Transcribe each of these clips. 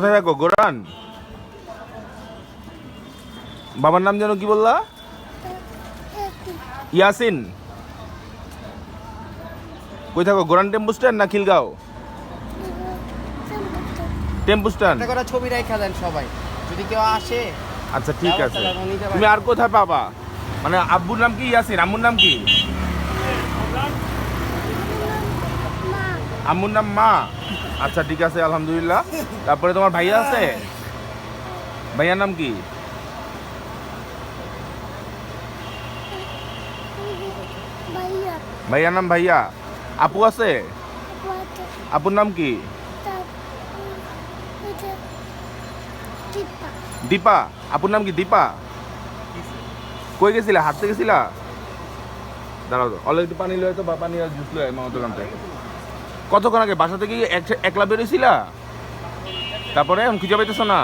কোথায় থাকো? গোরান? বাবার নাম যেন কি বললা? ইয়াসিন। কই থাকো? গোরান টেম্পু স্ট্যান্ড না খিলগাঁও? টেম্পু স্ট্যান্ড। একটা করে ছবি রেখা দেন সবাই। যদি কেউ আসে আচ্ছা ঠিক আছে। তুমি আর কোথায় পাবা? মানে আব্বুর নাম কি ইয়াসিন? আম্মুর নাম কি? আম্মুর নাম মা। আচ্ছা ঠিক আছে আলহামদুলিল্লাহ। তারপরে তোমার ভাইয়া আছে? ভাইয়ার নাম কি? ভাইয়া। ভাইয়ার নাম ভাইয়া। আপু আছে? আপুর নাম কি? দীপা। আপুর নাম কি? দীপা? কই গেছিলা? হাঁটতে গেছিলা? দাঁড়াও একটু পানি লয় তো বা পানি জুস লয় মামার দোকান থেকে কতক্ষণ আগে? বাসা থেকে একলা বেরোইছিলা? তারপরে এখন খুঁজে পাইতেছ না?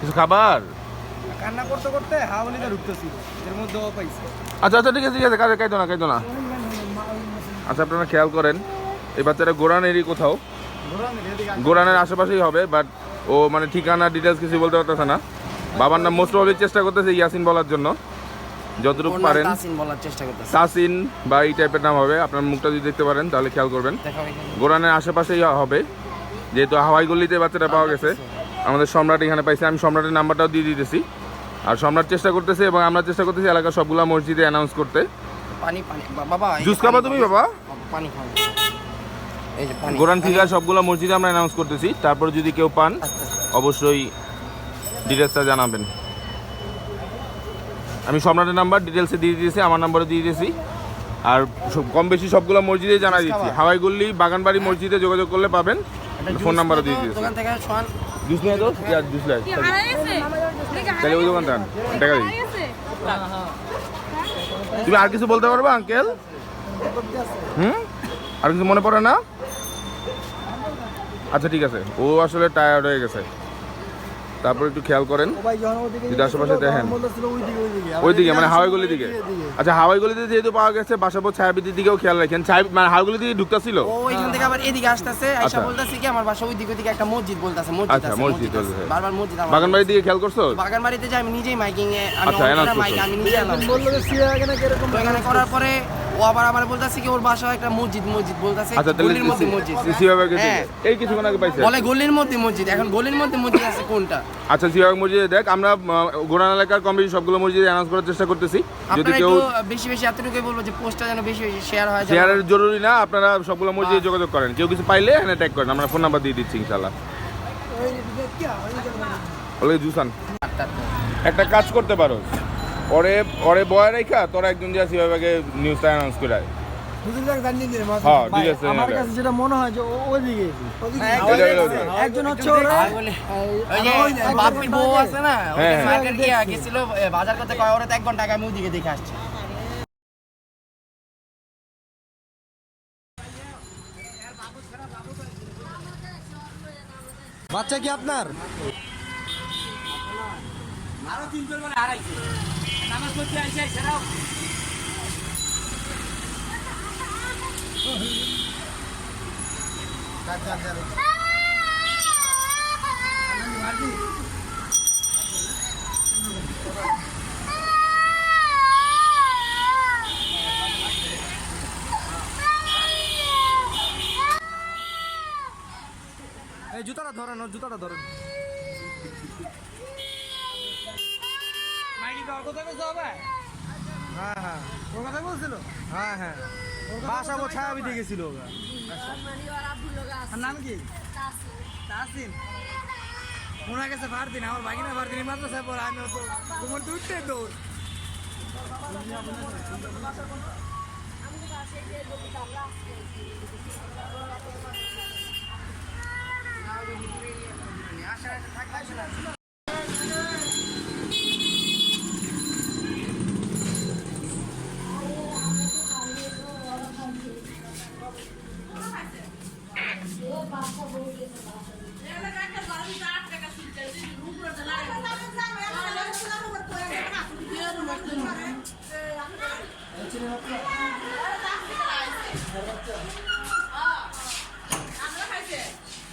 কিছু খাবার? কান্না করতে করতে হাওলিতে ঢুকতেছিল। এর মধ্যে ও আচ্ছা আচ্ছা ঠিক আছে ঠিক আছে কাজে কাইতো না কাইতো না। আচ্ছা আপনারা খেয়াল করেন এই বাচ্চাটা গোরানেরই কোথাও। গোরানের আশেপাশেই হবে বাট ও মানে ঠিকানা ডিটেলস কিছু বলতে পারতেছে না। বাবার নাম মোস্ট চেষ্টা করতেছে ইয়াসিন বলার জন্য। যতটুকু পারেন। তাসিন বলার চেষ্টা করতেছে। সাসিন বা এই টাইপের নাম হবে। আপনার মুখটা যদি দেখতে পারেন তাহলে খেয়াল করবেন। গোরানের আশেপাশেই হবে। যেহেতু হাওয়াই গল্লিতে বাচ্চাটা পাওয়া গেছে। আমাদের সম্রাট এখানে পাইছে। আমি সম্রাটের নাম্বারটাও দিয়ে দিতেছি। আর সম্রাট চেষ্টা করতেছে এবং আমরা চেষ্টা করতেছি এলাকার সবগুলা মসজিদে অ্যানাউন্স করতে। পানি পানি। বা- বাবা জুস খাবা তুমি বাবা? পানি খাও। গোরান ফিগার সবগুলো মসজিদে আমরা অ্যানাউন্স করতেছি। তারপর যদি কেউ পান আস্তে। অবশ্যই ডিটেলসটা জানাবেন। আমি সম্রাটের নাম্বার ডিটেলসে দিয়ে দিয়েছি আমার নাম্বারও দিয়ে দিয়েছি। আর সব- কম বেশি সবগুলো মসজিদে জানা দিচ্ছি। খাবার। হাওয়াই গল্লি বাগানবাড়ি মসজিদে যোগাযোগ করলে পাবেন। ফোন নাম্বারও দিয়ে দিয়েছি। দোকান জুস নিয়ে তো জুস লাই তাহলে ওই দোকানটা টাকা দিই তুমি আর কিছু বলতে পারবে আঙ্কেল হুম? আর কিছু মনে পড়ে না? আচ্ছা ঠিক আছে। ও আসলে টায়ার্ড হয়ে গেছে। তারপর একটু খেয়াল করেন যদি আশেপাশে দেখেন। ওইদিকে মানে হাওয়াই গলির দিকে। আচ্ছা হাওয়াই গলিতে যেহেতু পাওয়া গেছে বাসাবো ছায়াবিদির দিকেও খেয়াল রাখেন। ছায়া মানে হাওয়াই গলি দিকে ঢুকতেছিল? ও এখান থেকে আবার এদিকে আসতেছে আচ্ছা। বলতেছে কি আমার বাসা ওই দিকে ওইদিকে একটা মসজিদ বলতেছে মসজিদ আচ্ছা, মসজিদ। বারবার মসজিদ বাগানবাড়ির দিকে খেয়াল করছ? বাগান বাড়িতে যাই আমি নিজেই মাইকিং এ আমি আচ্ছা, নিজে announce করছি। তো এখানে করার পরে ও আবার আমার বলতেছে কি ওর বাসা একটা মসজিদ মসজিদ বলতেছে আচ্ছা গলির মধ্যে মসজিদ। হ্যাঁ। এই কিছুক্ষণ আগে পাইছে। বলে গলির মধ্যে মসজিদ এখন গলির মধ্যে মসজিদ আছে কোনটা? আচ্ছা সিবাগ মসজিদে দেখ আমরা গোরান এলাকার কম বেশি সবগুলো মসজিদে অ্যানাউন্স করার চেষ্টা করতেছি। যদি আপনারা কেউ বেশি বেশি এতটুকুই বলব যে পোস্টটা যেন বেশি বেশি শেয়ার হয় শেয়ারের জরুরি না আপনারা সবগুলো মসজিদে যোগাযোগ করেন। কেউ কিছু পাইলে এখানে ট্যাগ করেন আমরা ফোন নাম্বার দিয়ে দিচ্ছি ইনশাল্লাহ বলে জুসান। একটা কাজ করতে পারো। পরে পরে বয় রেখা তোরা একজন দিয়ে সিবাগে নিউজটা অ্যানাউন্স করে আয়। হ্যাঁ, আমার হ্যাঁ। কাছে যেটা মনে হয় যে ও- ওইদিকে হ্যাঁ। একজন হচ্ছে ওরা আর বলে, ওই যে বাপির বউ আছে না। মার্কেট গেছিল বাজার করতে কয় ওরা এক ঘণ্টা আগে আমি ওইদিকে দেখে আসছি বাচ্চা কি আপনার জুতাটা ধরেন জুতাটা ধরেন। হ্যাঁ হ্যাঁ। ওর কথা বলছিল? হ্যাঁ হ্যাঁ। বাসা ও ছায়া গেছিল নাম কি? তাসিন ওনার কাছে ফারদিন আমার ভাগিনা ফারদিন মাদ্রাসায় পড়ে আমি তো তোমার তো উঠতে দৌড়।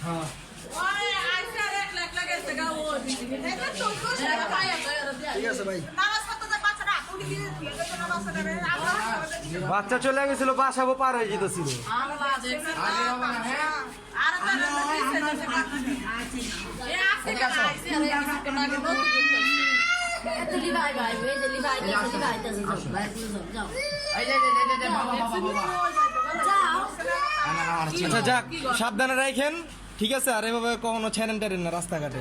হ্যাঁ ঠিক আছে ভাই নামাজ পড়তে যায় বাচ্চারা উনি দিয়ে দিয়ে দেয় নামাজ পড়ে আমরা বাচ্চা চলে গেছিল বাসাবো পার হয়ে যেতেছিল। ভাই ভাই আচ্ছা যাক সাবধানে রাখেন ঠিক আছে আর এভাবে কখনো ছেড়েন টেরেন না রাস্তাঘাটে।